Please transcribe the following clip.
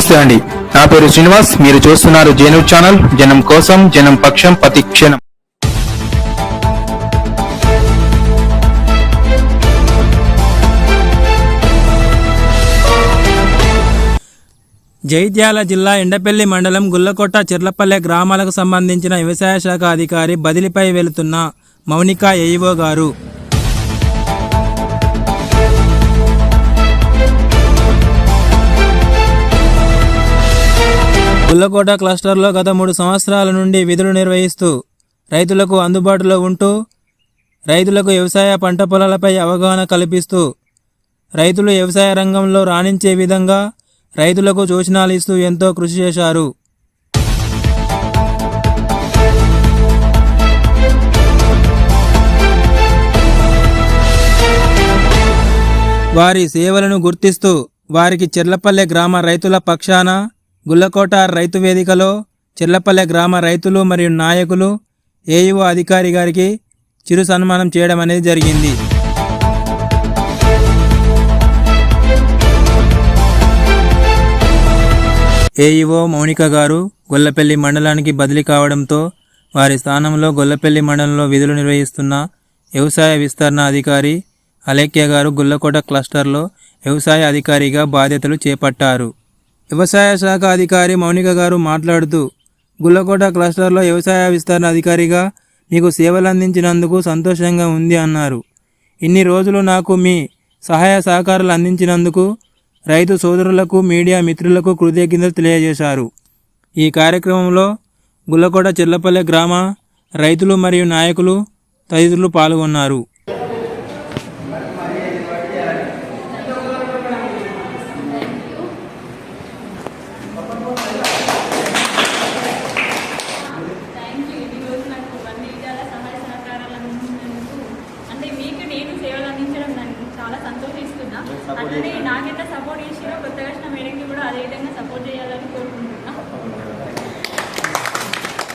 నమస్తే అండి. నా పేరు శ్రీనివాస్ మీరు చూస్తున్నారు జేను ఛానల్. జనం కోసం జనం పక్షం ప్రతి క్షణం. జైత్యాల జిల్లా ఎండపల్లి మండలం గుల్లకొట్ట చెర్లపల్లె గ్రామాలకు సంబంధించిన వ్యవసాయ శాఖ అధికారి బదిలీపై వెళుతున్న మౌనిక ఏఈఓ గారు. గుల్లకోట క్లస్టర్లో గత మూడు సంవత్సరాల నుండి విధులు నిర్వహిస్తూ రైతులకు అందుబాటులో ఉంటూ రైతులకు వ్యవసాయ పంట పొలాలపై అవగాహన కల్పిస్తూ రైతులు వ్యవసాయ రంగంలో రాణించే విధంగా రైతులకు సూచనలు ఇస్తూ ఎంతో కృషి చేశారు. వారి సేవలను గుర్తిస్తూ వారికి చెర్లపల్లె గ్రామ రైతుల పక్షాన గుల్లకోట రైతు వేదికలో చెర్లపల్లె గ్రామ రైతులు మరియు నాయకులు ఏఈఓ అధికారి గారికి చిరు సన్మానం చేయడం అనేది జరిగింది. ఏఈఓ మౌనిక గారు గొల్లపల్లి మండలానికి బదిలీ కావడంతో వారి స్థానంలో గొల్లపల్లి మండలంలో విధులు నిర్వహిస్తున్న వ్యవసాయ విస్తరణ అధికారి అలేఖ్య గారు గుల్లకోట క్లస్టర్లో వ్యవసాయ అధికారిగా బాధ్యతలు చేపట్టారు. వ్యవసాయ శాఖ అధికారి మౌనిక గారు మాట్లాడుతూ గుల్లకోట క్లస్టర్లో వ్యవసాయ విస్తరణ అధికారిగా మీకు సేవలు అందించినందుకు సంతోషంగా ఉంది అన్నారు. ఇన్ని రోజులు నాకు మీ సహాయ సహకారాలు అందించినందుకు రైతు సోదరులకు మీడియా మిత్రులకు కృతజ్ఞతలు తెలియజేశారు. ఈ కార్యక్రమంలో గుల్లకోట చిల్లపల్లె గ్రామ రైతులు మరియు నాయకులు తదితరులు పాల్గొన్నారు థ్యాంక్ యూ ఇన్ని రోజులు నాకు అన్ని విధాల సహాయ సహకారాలు అందించినందుకు అంటే మీకు నేను సేవలు అందించడం దానికి చాలా సంతోషిస్తున్నా అట్లనే నాకెంత సపోర్ట్ చేసిరో కొత్తగా వచ్చిన మేడంకి కూడా అదే విధంగా